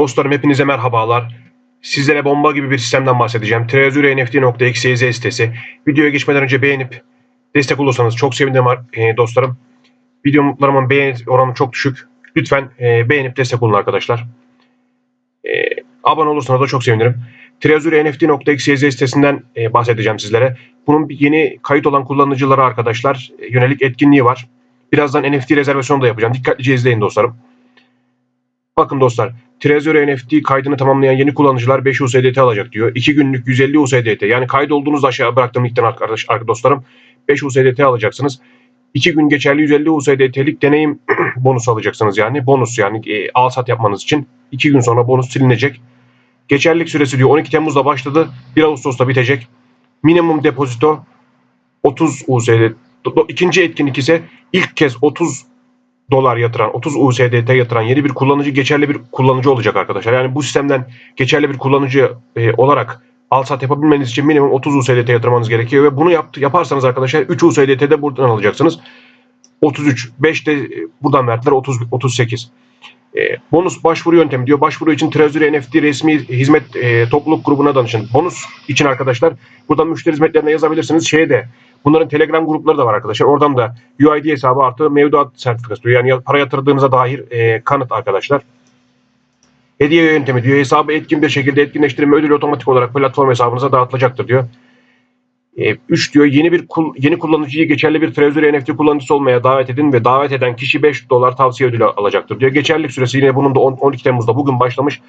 Dostlarım hepinize merhabalar. Sizlere bomba gibi bir sistemden bahsedeceğim. TreasureNFT.xyz sitesi. Videoya geçmeden önce beğenip destek olursanız çok sevinirim e, dostlarım. Videolarımın beğeni oranı çok düşük. Lütfen e, beğenip destek olun arkadaşlar. E, abone olursanız da çok sevinirim. TreasureNFT.xyz sitesinden bahsedeceğim sizlere. Bunun yeni kayıt olan kullanıcılara arkadaşlar yönelik etkinliği var. Birazdan NFT rezervasyonu da yapacağım. Dikkatlice izleyin dostlarım. Bakın dostlar, Trezor NFT kaydını tamamlayan yeni kullanıcılar 5 USDT alacak diyor. 2 günlük 150 USDT. Yani kaydolduğunuz aşağı bıraktığım linkten arkadaş, dostlarım 5 USDT alacaksınız. 2 gün geçerli 150 USDT'lik deneyim bonusu alacaksınız yani. Bonus yani e, al sat yapmanız için. 2 gün sonra bonus silinecek. Geçerlilik süresi diyor 12 Temmuz'da başladı. 1 Ağustos'ta bitecek. Minimum depozito 30 USDT. İkinci etkinlik ise ilk kez 30 dolar yatıran, 30 USDT yatıran yeni bir kullanıcı geçerli bir kullanıcı olacak arkadaşlar. Yani bu sistemden geçerli bir kullanıcı e, olarak al sat yapabilmeniz için minimum 30 USDT yatırmanız gerekiyor ve bunu yaptı, yaparsanız arkadaşlar 3 USDT de buradan alacaksınız. 33, 5 de e, buradan verdiler 30 38. E, bonus başvuru yöntemi diyor. Başvuru için Trezor NFT resmi hizmet e, topluluk grubuna danışın. Bonus için arkadaşlar buradan müşteri hizmetlerine yazabilirsiniz. Şeye de bunların Telegram grupları da var arkadaşlar. Oradan da UID hesabı artı mevduat sertifikası diyor. Yani para yatırdığınıza dair e, kanıt arkadaşlar. Hediye yöntemi diyor. Hesabı etkin bir şekilde etkinleştirme ödülü otomatik olarak platform hesabınıza dağıtılacaktır diyor. 3 diyor yeni bir yeni kullanıcıyı geçerli bir Trezor NFT kullanıcısı olmaya davet edin ve davet eden kişi 5 dolar tavsiye ödülü alacaktır diyor. Geçerlilik süresi yine bunun da 10, 12 Temmuz'da bugün başlamış.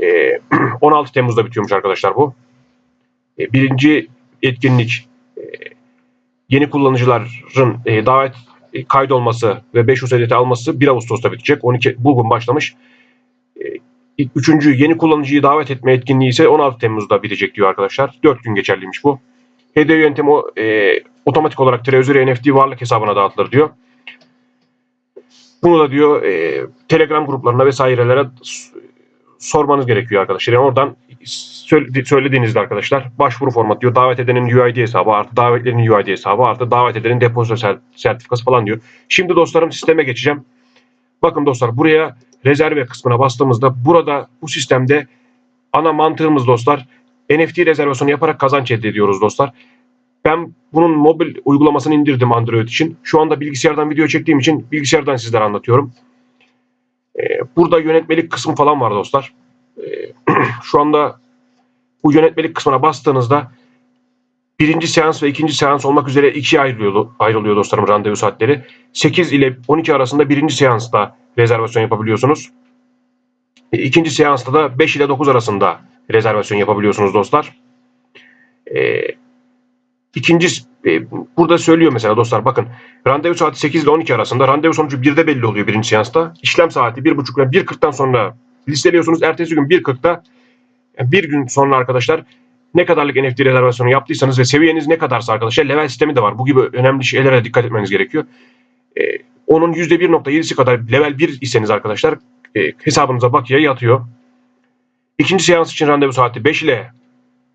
E, 16 Temmuz'da bitiyormuş arkadaşlar bu. E, birinci etkinlik e, yeni kullanıcıların e, davet e, kaydolması ve 5 USDT alması 1 Ağustos'ta bitecek. 12 bugün başlamış. E, üçüncü yeni kullanıcıyı davet etme etkinliği ise 16 Temmuz'da bitecek diyor arkadaşlar. 4 gün geçerliymiş bu. Hediye yöntemi e, otomatik olarak Trezor NFT varlık hesabına dağıtılır diyor. Bunu da diyor e, Telegram gruplarına vesairelere sormanız gerekiyor arkadaşlar. Yani oradan söylediğinizde arkadaşlar başvuru formatı diyor. Davet edenin UID hesabı artı davetlerin UID hesabı artı davet edenin depozito sertifikası falan diyor. Şimdi dostlarım sisteme geçeceğim. Bakın dostlar buraya rezerve kısmına bastığımızda burada bu sistemde ana mantığımız dostlar NFT rezervasyonu yaparak kazanç elde ediyoruz dostlar. Ben bunun mobil uygulamasını indirdim Android için. Şu anda bilgisayardan video çektiğim için bilgisayardan sizlere anlatıyorum. Ee, burada yönetmelik kısmı falan var dostlar. Ee, şu anda bu yönetmelik kısmına bastığınızda birinci seans ve ikinci seans olmak üzere ikiye ayrılıyor, ayrılıyor dostlarım randevu saatleri. 8 ile 12 arasında birinci seansta rezervasyon yapabiliyorsunuz. E, ikinci seansta da 5 ile 9 arasında rezervasyon yapabiliyorsunuz dostlar. E, ikinci e, burada söylüyor mesela dostlar bakın randevu saati 8 ile 12 arasında randevu sonucu 1'de belli oluyor birinci seansta. İşlem saati 1.30 ile 1.40'dan sonra listeliyorsunuz. Ertesi gün 1.40'da yani bir gün sonra arkadaşlar ne kadarlık NFT rezervasyonu yaptıysanız ve seviyeniz ne kadarsa arkadaşlar level sistemi de var. Bu gibi önemli şeylere dikkat etmeniz gerekiyor. Ee, onun %1.7'si kadar level 1 iseniz arkadaşlar e, hesabınıza bakiye yatıyor. İkinci seans için randevu saati 5 ile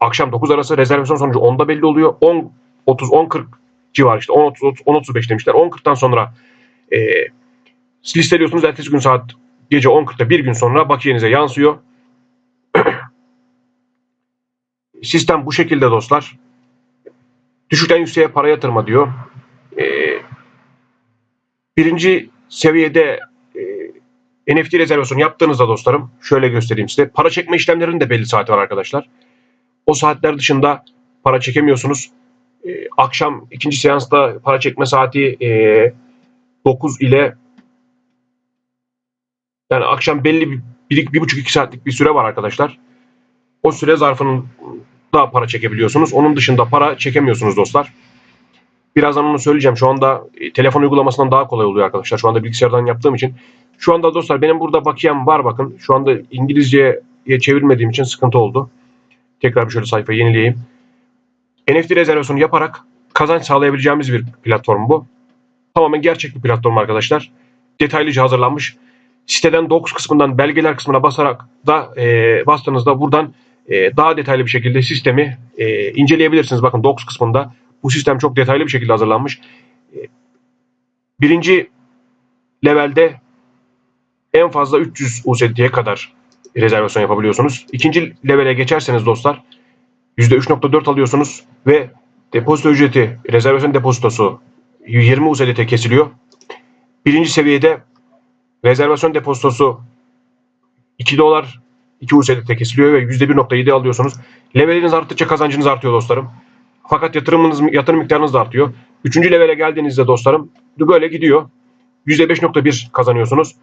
akşam 9 arası rezervasyon sonucu 10'da belli oluyor. 10 30 10 40 civarı işte 10 30 10 35 demişler. 10 40'tan sonra e, listeliyorsunuz. Ertesi gün saat gece 10 40'ta bir gün sonra bakiyenize yansıyor. Sistem bu şekilde dostlar. Düşükten yükseğe para yatırma diyor. E, birinci seviyede NFT rezervasyonu yaptığınızda dostlarım şöyle göstereyim size. Para çekme işlemlerinin de belli saati var arkadaşlar. O saatler dışında para çekemiyorsunuz. Ee, akşam ikinci seansta para çekme saati e, 9 ile yani akşam belli bir, bir, bir buçuk iki saatlik bir süre var arkadaşlar. O süre zarfının da para çekebiliyorsunuz. Onun dışında para çekemiyorsunuz dostlar. Birazdan onu söyleyeceğim. Şu anda e, telefon uygulamasından daha kolay oluyor arkadaşlar. Şu anda bilgisayardan yaptığım için. Şu anda dostlar benim burada bakiyem var bakın. Şu anda İngilizceye çevirmediğim için sıkıntı oldu. Tekrar bir şöyle sayfayı yenileyeyim. NFT rezervasyonu yaparak kazanç sağlayabileceğimiz bir platform bu. Tamamen gerçek bir platform arkadaşlar. Detaylıca hazırlanmış. Siteden docs kısmından belgeler kısmına basarak da e, bastığınızda buradan e, daha detaylı bir şekilde sistemi e, inceleyebilirsiniz. Bakın docs kısmında bu sistem çok detaylı bir şekilde hazırlanmış. E, birinci levelde en fazla 300 USDT'ye kadar rezervasyon yapabiliyorsunuz. İkinci levele geçerseniz dostlar %3.4 alıyorsunuz ve depozito ücreti, rezervasyon depozitosu 20 USDT kesiliyor. Birinci seviyede rezervasyon depozitosu 2 dolar 2 USDT kesiliyor ve %1.7 alıyorsunuz. Leveliniz arttıkça kazancınız artıyor dostlarım. Fakat yatırımınız, yatırım miktarınız da artıyor. Üçüncü levele geldiğinizde dostlarım böyle gidiyor. %5.1 kazanıyorsunuz.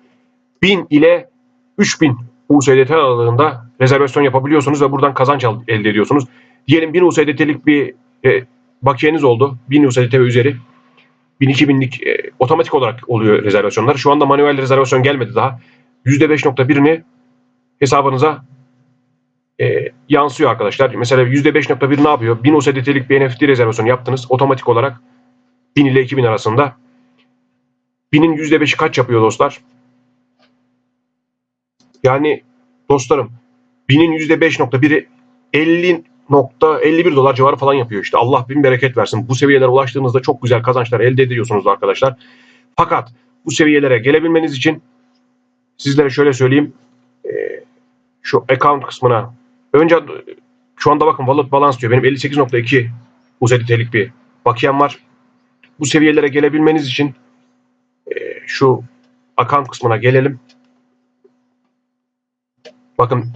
1000 ile 3000 USDT aralığında rezervasyon yapabiliyorsunuz ve buradan kazanç elde ediyorsunuz. Diyelim 1000 USDT'lik bir e, bakiyeniz oldu. 1000 USDT üzeri. 1000-2000'lik e, otomatik olarak oluyor rezervasyonlar. Şu anda manuel rezervasyon gelmedi daha. %5.1'ini hesabınıza e, yansıyor arkadaşlar. Mesela %5.1 ne yapıyor? 1000 USDT'lik bir NFT rezervasyonu yaptınız. Otomatik olarak 1000 ile 2000 arasında. 1000'in %5'i kaç yapıyor dostlar? Yani dostlarım 1000'in %5.1'i 50.51 dolar civarı falan yapıyor işte. Allah bin bereket versin. Bu seviyelere ulaştığınızda çok güzel kazançlar elde ediyorsunuz arkadaşlar. Fakat bu seviyelere gelebilmeniz için sizlere şöyle söyleyeyim. Ee, şu account kısmına önce şu anda bakın wallet balance diyor. Benim 58.2 USDT'lik bir bakiyem var. Bu seviyelere gelebilmeniz için e, şu account kısmına gelelim. Bakın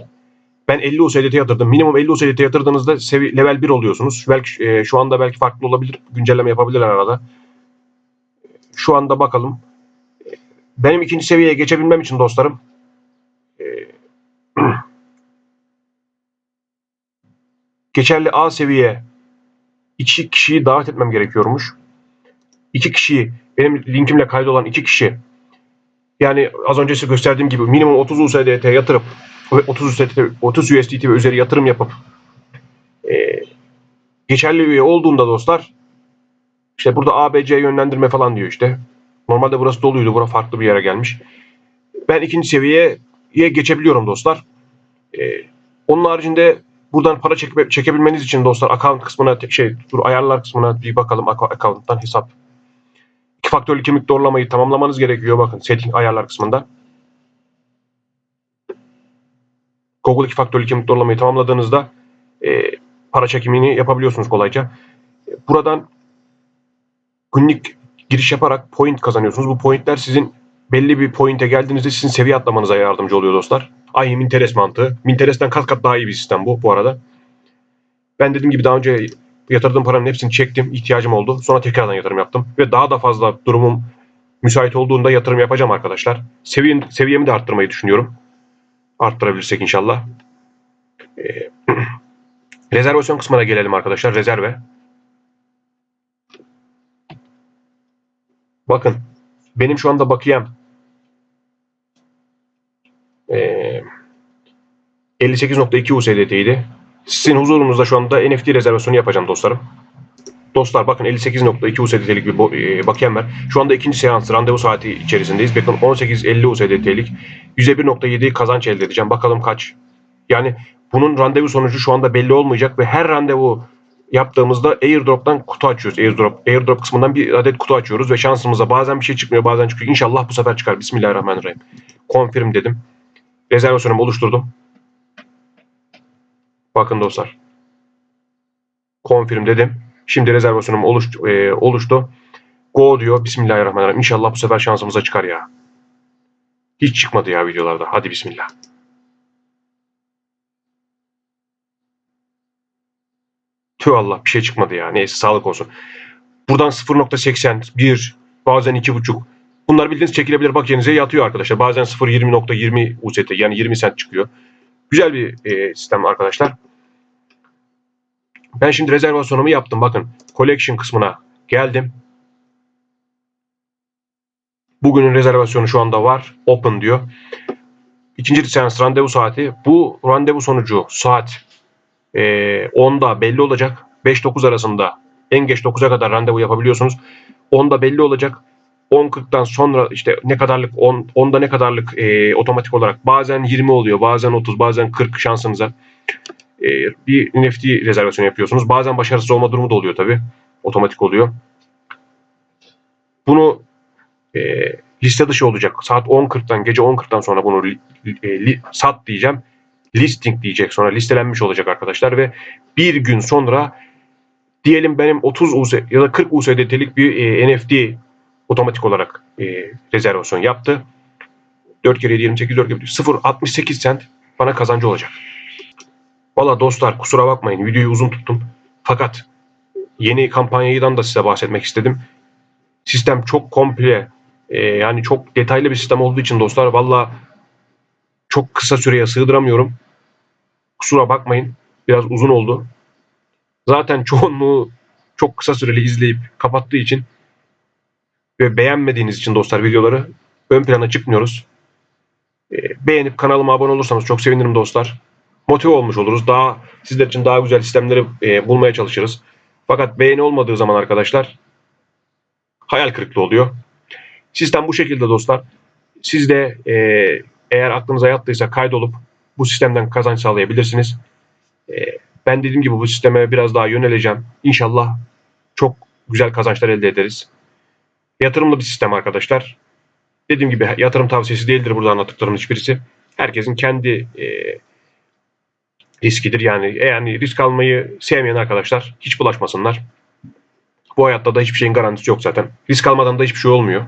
ben 50 USDT yatırdım. Minimum 50 USDT yatırdığınızda level 1 oluyorsunuz. Belki e, şu anda belki farklı olabilir. Güncelleme yapabilirler arada. Şu anda bakalım. Benim ikinci seviyeye geçebilmem için dostlarım e, geçerli A seviye iki kişiyi davet etmem gerekiyormuş. İki kişiyi benim linkimle kaydolan iki kişi yani az önce size gösterdiğim gibi minimum 30 USDT yatırıp 30 USDT, 30 USDT ve üzeri yatırım yapıp e, geçerli üye olduğunda dostlar işte burada ABC yönlendirme falan diyor işte. Normalde burası doluydu. Bura farklı bir yere gelmiş. Ben ikinci seviyeye geçebiliyorum dostlar. E, onun haricinde buradan para çekme, çekebilmeniz için dostlar account kısmına şey dur ayarlar kısmına bir bakalım account'tan hesap iki faktörlü kimlik doğrulamayı tamamlamanız gerekiyor. Bakın setting ayarlar kısmında. Google iki faktörlü kimlik doğrulamayı tamamladığınızda e, para çekimini yapabiliyorsunuz kolayca. Buradan günlük giriş yaparak point kazanıyorsunuz. Bu pointler sizin belli bir pointe geldiğinizde sizin seviye atlamanıza yardımcı oluyor dostlar. Aynı Minteres mantığı. Minteres'ten kat kat daha iyi bir sistem bu bu arada. Ben dediğim gibi daha önce yatırdığım paranın hepsini çektim. ihtiyacım oldu. Sonra tekrardan yatırım yaptım. Ve daha da fazla durumum müsait olduğunda yatırım yapacağım arkadaşlar. Seviyem, seviyemi de arttırmayı düşünüyorum. Arttırabilirsek inşallah. Ee, rezervasyon kısmına gelelim arkadaşlar. Rezerve. Bakın. Benim şu anda bakiyem ee, 58.2 USDT'ydi. Sizin huzurunuzda şu anda NFT rezervasyonu yapacağım dostlarım. Dostlar bakın 58.2 USDT'lik bir e, bakiyem var. Şu anda ikinci seans randevu saati içerisindeyiz. Bakın 18.50 USDT'lik %1.7 kazanç elde edeceğim. Bakalım kaç. Yani bunun randevu sonucu şu anda belli olmayacak ve her randevu yaptığımızda airdrop'tan kutu açıyoruz. Airdrop, airdrop kısmından bir adet kutu açıyoruz ve şansımıza bazen bir şey çıkmıyor bazen çıkıyor. İnşallah bu sefer çıkar. Bismillahirrahmanirrahim. Confirm dedim. Rezervasyonumu oluşturdum. Bakın dostlar. Confirm dedim. Şimdi rezervasyonum oluştu. E, oluştu. Go diyor. Bismillahirrahmanirrahim. İnşallah bu sefer şansımıza çıkar ya. Hiç çıkmadı ya videolarda. Hadi bismillah. Tüh Allah bir şey çıkmadı ya. Neyse sağlık olsun. Buradan 0.80, 1, bazen 2.5. Bunlar bildiğiniz çekilebilir bakiyenize yatıyor arkadaşlar. Bazen 0.20.20 UST yani 20 sent çıkıyor. Güzel bir e, sistem arkadaşlar. Ben şimdi rezervasyonumu yaptım. Bakın collection kısmına geldim. Bugünün rezervasyonu şu anda var. Open diyor. İkinci seans randevu saati. Bu randevu sonucu saat e, 10'da belli olacak. 5-9 arasında en geç 9'a kadar randevu yapabiliyorsunuz. 10'da belli olacak. 10.40'dan sonra işte ne kadarlık 10 10'da ne kadarlık e, otomatik olarak bazen 20 oluyor, bazen 30, bazen 40 şansınıza e, bir NFT rezervasyonu yapıyorsunuz. Bazen başarısız olma durumu da oluyor tabi. Otomatik oluyor. Bunu e, liste dışı olacak. Saat 10.40'dan gece 10.40'dan sonra bunu li, li, sat diyeceğim. listing diyecek sonra listelenmiş olacak arkadaşlar ve bir gün sonra diyelim benim 30 US ya da 40 USDT'lik bir e, NFT otomatik olarak e, rezervasyon yaptı. 4 kere 7, 28 4 kere 0.68 cent bana kazancı olacak. Valla dostlar kusura bakmayın videoyu uzun tuttum. Fakat yeni kampanyadan da size bahsetmek istedim. Sistem çok komple e, yani çok detaylı bir sistem olduğu için dostlar valla çok kısa süreye sığdıramıyorum. Kusura bakmayın. Biraz uzun oldu. Zaten çoğunluğu çok kısa süreli izleyip kapattığı için ve beğenmediğiniz için dostlar videoları ön plana çıkmıyoruz. E, beğenip kanalıma abone olursanız çok sevinirim dostlar. Motive olmuş oluruz. Daha sizler için daha güzel sistemleri e, bulmaya çalışırız. Fakat beğeni olmadığı zaman arkadaşlar hayal kırıklığı oluyor. Sistem bu şekilde dostlar. Siz de e, eğer aklınıza yattıysa kaydolup bu sistemden kazanç sağlayabilirsiniz. E, ben dediğim gibi bu sisteme biraz daha yöneleceğim. İnşallah çok güzel kazançlar elde ederiz. Yatırımlı bir sistem arkadaşlar. Dediğim gibi yatırım tavsiyesi değildir burada anlattıklarımın hiçbirisi. Herkesin kendi e, riskidir. Yani yani risk almayı sevmeyen arkadaşlar hiç bulaşmasınlar. Bu hayatta da hiçbir şeyin garantisi yok zaten. Risk almadan da hiçbir şey olmuyor.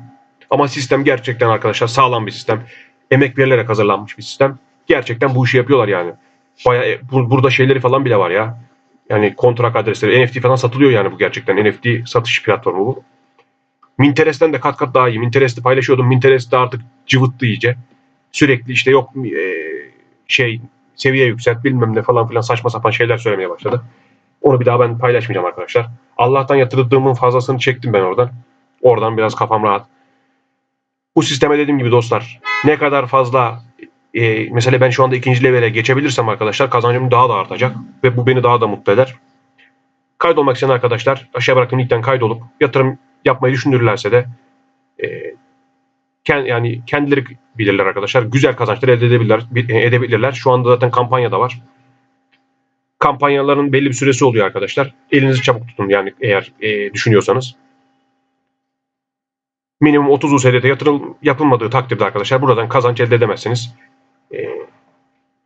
Ama sistem gerçekten arkadaşlar sağlam bir sistem. Emek verilerek hazırlanmış bir sistem. Gerçekten bu işi yapıyorlar yani. Bayağı, bu- burada şeyleri falan bile var ya. Yani kontrak adresleri, NFT falan satılıyor yani bu gerçekten. NFT satış platformu bu. Minterest'ten de kat kat daha iyi. Minterest'i paylaşıyordum. Minterest'te artık cıvıttı iyice. Sürekli işte yok e, şey seviye yükselt bilmem ne falan filan saçma sapan şeyler söylemeye başladı. Onu bir daha ben paylaşmayacağım arkadaşlar. Allah'tan yatırdığımın fazlasını çektim ben oradan. Oradan biraz kafam rahat. Bu sisteme dediğim gibi dostlar ne kadar fazla e, mesela ben şu anda ikinci levele geçebilirsem arkadaşlar kazancım daha da artacak ve bu beni daha da mutlu eder. Kaydolmak isteyen arkadaşlar aşağı bıraktığım linkten kaydolup yatırım yapmayı düşünürlerse de e, kend, yani kendileri bilirler arkadaşlar. Güzel kazançlar elde edebilirler, bi- e, edebilirler. Şu anda zaten kampanya da var. Kampanyaların belli bir süresi oluyor arkadaşlar. Elinizi çabuk tutun yani eğer e, düşünüyorsanız. Minimum 30 USDT yatırım yapılmadığı takdirde arkadaşlar buradan kazanç elde edemezsiniz. E,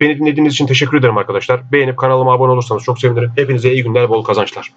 beni dinlediğiniz için teşekkür ederim arkadaşlar. Beğenip kanalıma abone olursanız çok sevinirim. Hepinize iyi günler, bol kazançlar.